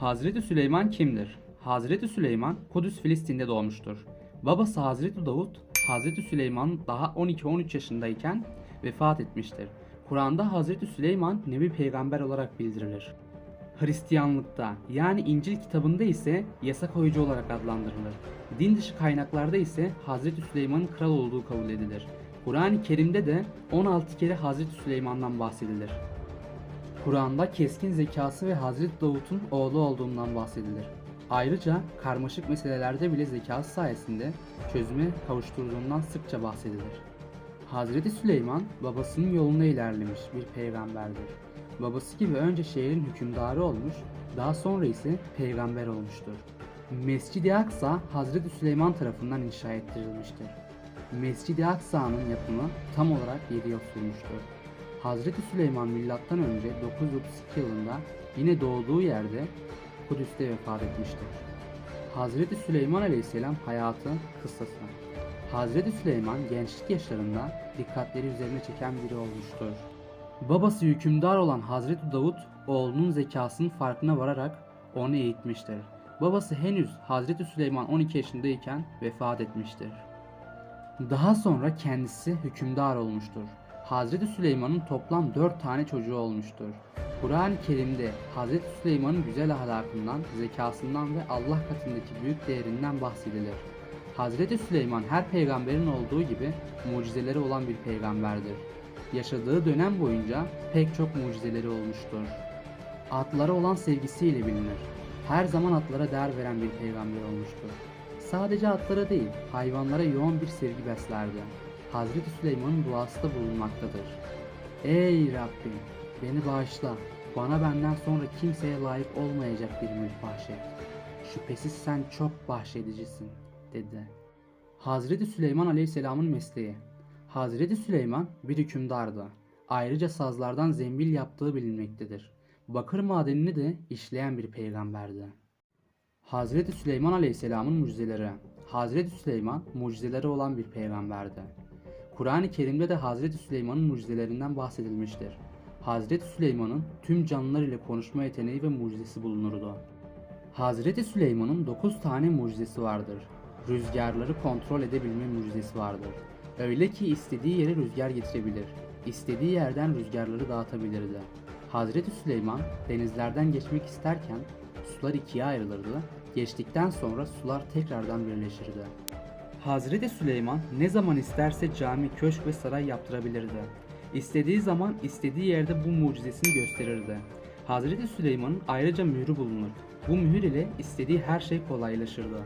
Hazreti Süleyman kimdir? Hazreti Süleyman Kudüs Filistin'de doğmuştur. Babası Hazreti Davut, Hazreti Süleyman daha 12-13 yaşındayken vefat etmiştir. Kur'an'da Hazreti Süleyman Nebi Peygamber olarak bildirilir. Hristiyanlıkta yani İncil kitabında ise yasa koyucu olarak adlandırılır. Din dışı kaynaklarda ise Hazreti Süleyman'ın kral olduğu kabul edilir. Kur'an-ı Kerim'de de 16 kere Hazreti Süleyman'dan bahsedilir. Kur'an'da keskin zekası ve Hazreti Davut'un oğlu olduğundan bahsedilir. Ayrıca karmaşık meselelerde bile zekası sayesinde çözüme kavuşturduğundan sıkça bahsedilir. Hazreti Süleyman babasının yolunda ilerlemiş bir peygamberdir. Babası gibi önce şehrin hükümdarı olmuş, daha sonra ise peygamber olmuştur. Mescid-i Aksa Hazreti Süleyman tarafından inşa ettirilmiştir. Mescid-i Aksa'nın yapımı tam olarak 7 yıl sürmüştür. Hazreti Süleyman milattan önce 932 yılında yine doğduğu yerde Kudüs'te vefat etmiştir. Hazreti Süleyman Aleyhisselam hayatı kıssası. Hazreti Süleyman gençlik yaşlarında dikkatleri üzerine çeken biri olmuştur. Babası hükümdar olan Hazreti Davut oğlunun zekasının farkına vararak onu eğitmiştir. Babası henüz Hazreti Süleyman 12 yaşındayken vefat etmiştir. Daha sonra kendisi hükümdar olmuştur. Hazreti Süleyman'ın toplam 4 tane çocuğu olmuştur. Kur'an-ı Kerim'de Hazreti Süleyman'ın güzel ahlakından, zekasından ve Allah katındaki büyük değerinden bahsedilir. Hazreti Süleyman her peygamberin olduğu gibi mucizeleri olan bir peygamberdir. Yaşadığı dönem boyunca pek çok mucizeleri olmuştur. Atlara olan sevgisiyle bilinir. Her zaman atlara değer veren bir peygamber olmuştur. Sadece atlara değil, hayvanlara yoğun bir sevgi beslerdi. Hazreti Süleyman'ın duası da bulunmaktadır. Ey Rabbim, beni bağışla. Bana benden sonra kimseye layık olmayacak bir mülk bahşet. Şüphesiz sen çok bahşedicisin, dedi. Hazreti Süleyman Aleyhisselam'ın mesleği. Hazreti Süleyman bir hükümdardı. Ayrıca sazlardan zembil yaptığı bilinmektedir. Bakır madenini de işleyen bir peygamberdi. Hazreti Süleyman Aleyhisselam'ın mucizeleri. Hazreti Süleyman mucizeleri olan bir peygamberdi. Kur'an-ı Kerim'de de Hazreti Süleyman'ın mucizelerinden bahsedilmiştir. Hazreti Süleyman'ın tüm canlılar ile konuşma yeteneği ve mucizesi bulunurdu. Hazreti Süleyman'ın 9 tane mucizesi vardır. Rüzgarları kontrol edebilme mucizesi vardır. Öyle ki istediği yere rüzgar getirebilir. İstediği yerden rüzgarları dağıtabilirdi. Hazreti Süleyman denizlerden geçmek isterken sular ikiye ayrılırdı. Geçtikten sonra sular tekrardan birleşirdi. Hazreti Süleyman ne zaman isterse cami, köşk ve saray yaptırabilirdi. İstediği zaman istediği yerde bu mucizesini gösterirdi. Hazreti Süleyman'ın ayrıca mührü bulunur. Bu mühür ile istediği her şey kolaylaşırdı.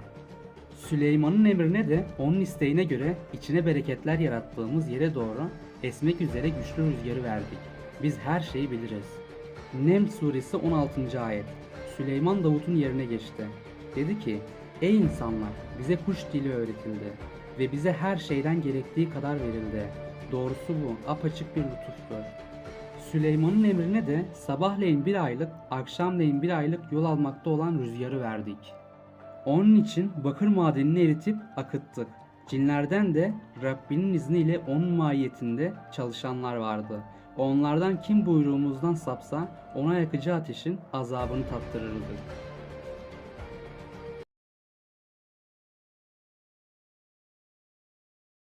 Süleyman'ın emrine de onun isteğine göre içine bereketler yarattığımız yere doğru esmek üzere güçlü rüzgarı verdik. Biz her şeyi biliriz. Neml suresi 16. ayet. Süleyman Davut'un yerine geçti. Dedi ki, Ey insanlar bize kuş dili öğretildi ve bize her şeyden gerektiği kadar verildi. Doğrusu bu apaçık bir lütuftur. Süleyman'ın emrine de sabahleyin bir aylık, akşamleyin bir aylık yol almakta olan rüzgarı verdik. Onun için bakır madenini eritip akıttık. Cinlerden de Rabbinin izniyle onun mahiyetinde çalışanlar vardı. Onlardan kim buyruğumuzdan sapsa ona yakıcı ateşin azabını tattırırdık.